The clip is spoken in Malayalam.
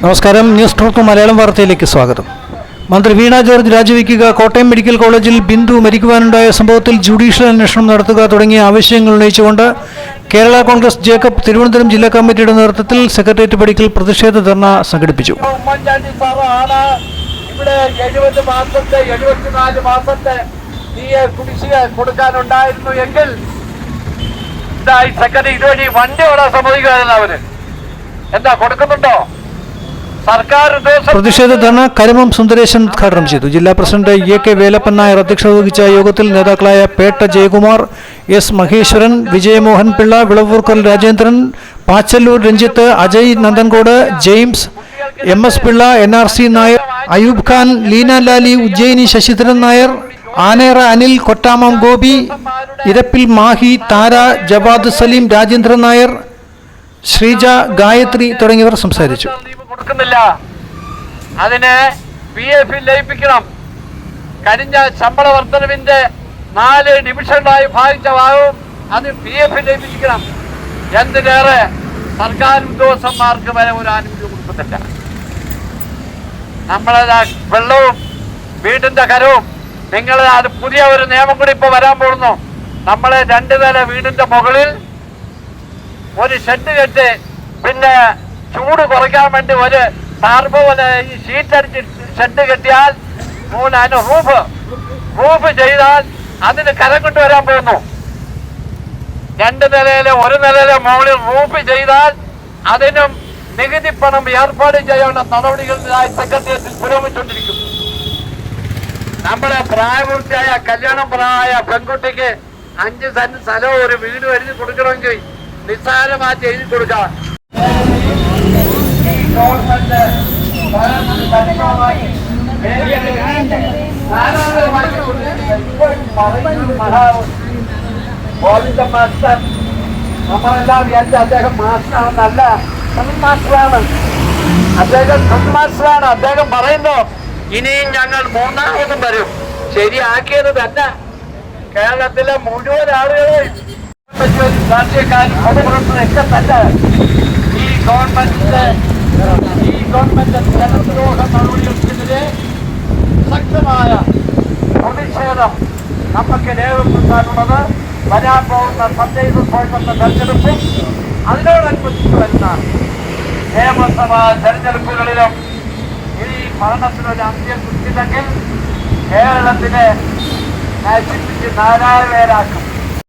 നമസ്കാരം. ന്യൂസ് ടോക്ക് മലയാളം വാർത്തയിലേക്ക് സ്വാഗതം. മന്ത്രി വീണ ജോർജ് രാജിവെക്കുക. കോട്ടയം മെഡിക്കൽ കോളേജിൽ ബിന്ദു മരിക്കുവാനുണ്ടായ സംഭവത്തിൽ ജുഡീഷ്യൽ അന്വേഷണം നടത്തുക തുടങ്ങിയ ആവശ്യങ്ങൾ ഉന്നയിച്ചുകൊണ്ട് കേരള കോൺഗ്രസ് ജേക്കബ് തിരുവനന്തപുരം ജില്ലാ കമ്മിറ്റിയുടെ നേതൃത്വത്തിൽ സെക്രട്ടേറിയറ്റ് പടിക്കൽ പ്രതിഷേധ ധർണ സംഘടിപ്പിച്ചു. ഇവിടെ ഇതായി സെക്രട്ടറി അവന് എന്താ കൊടുക്കുന്നുണ്ടോ? പ്രതിഷേധ ധർണ കരമം സുന്ദരേശൻ ഉദ്ഘാടനം ചെയ്തു ജില്ലാ president A K Velappan Nair അധ്യക്ഷത വഹിച്ച യോഗത്തിൽ നേതാക്കളായ Petta Jayakumar S Maheswaran Vijayamohan Pillai Vilavoorkal Rajendran Pachalloor Ranjith Ajay Nanthancode James M S Pillai N R C Nair Ayoob Khan Leena Lali Ujjaini Sasidharan Nair Anera Anil Kottamam Gopi ഇരപ്പിൽ Mahi Thara Javad Saleem Rajendran Nair Sreeja Gayathri തുടങ്ങിയവർ സംസാരിച്ചു. കൊടുക്കുന്നില്ല. അതിന് പി എഫിൽ ലയിപ്പിക്കണം. കഴിഞ്ഞ ശമ്പള വർധനവിന്റെ നാല് ഡിവിഷനായി ഭാഗിച്ച ഭാഗവും അത് പി എഫിൽ ലയിപ്പിക്കണം. എന്തിനേറെ സർക്കാർ ഉദ്യോഗസ്ഥന്മാർക്ക് വരെ ഒരു ആനുകൂല്യം കൊടുക്കുന്നില്ല. നമ്മളെ വെള്ളവും വീടിന്റെ കരവും നിങ്ങൾ അത് പുതിയ ഒരു നിയമം കൂടി ഇപ്പൊ വരാൻ പോകുന്നു. നമ്മളെ രണ്ട് നില വീടിന്റെ മുകളിൽ ഒരു ഷെഡ് കെട്ട് പിന്നെ ചൂട് കുറയ്ക്കാൻ വേണ്ടി ഒരു ടാർബ് പോലെ ഈ ഷീറ്റ് അടിച്ച് ഷെഡ് കെട്ടിയാൽ മൂന്ന് അതിന് റൂഫ് റൂഫ് ചെയ്താൽ അതിന് കരം കൊണ്ടുവരാൻ പോകുന്നു. രണ്ട് നിലയിലെ ഒരു നിലയിലെ മുകളിൽ റൂഫ് ചെയ്താൽ അതിനും നികുതി പണം ഏർപ്പാട് ചെയ്യാനുള്ള നടപടികളിലായി സെക്രട്ടേറിയറ്റിൽ പുരോഗമിച്ചുകൊണ്ടിരിക്കുന്നു. നമ്മുടെ പ്രായപൂർത്തിയായ കല്യാണം പ്രായ പെൺകുട്ടിക്ക് അഞ്ച് സെന്റ് സ്ഥലവും ഒരു വീട് എഴുതി കൊടുക്കണമെങ്കിൽ നിസ്സാരമാറ്റി എഴുതി കൊടുക്കാം ഗോവിന്ദ മാസ്റ്റർ നമ്മളെല്ലാം വിചാരിച്ച അദ്ദേഹം മാസ്റ്ററാണെന്നല്ല സൺ മാസ്റ്ററാണ്. അദ്ദേഹം സൺ മാസ്റ്ററാണ്. അദ്ദേഹം പറയുന്നു ഇനിയും ഞങ്ങൾ മൂന്നാമതും വരും. ശരിയാക്കിയത് തന്നെ കേരളത്തിലെ മുഴുവൻ തന്നെ ഈ ഗവൺമെന്റിന്റെ ഈ ഗവൺമെന്റ് ജനദ്രോഹ നടപടികൾക്കെതിരെ ശക്തമായ പ്രതിഷേധം നമുക്ക് രേഖപ്പെടുത്താനുള്ളത് വരാൻ പോകുന്ന തദ്ദേശ സ്വയംഭരണ തെരഞ്ഞെടുപ്പും അതിനോടനുബന്ധിച്ച് വരുന്ന നിയമസഭാ തെരഞ്ഞെടുപ്പുകളിലും ഈ ഭരണത്തിനൊരു അന്ത്യം കിട്ടില്ലെങ്കിൽ കേരളത്തിനെ നശിപ്പിച്ച് നാലായിരം പേരാക്കും.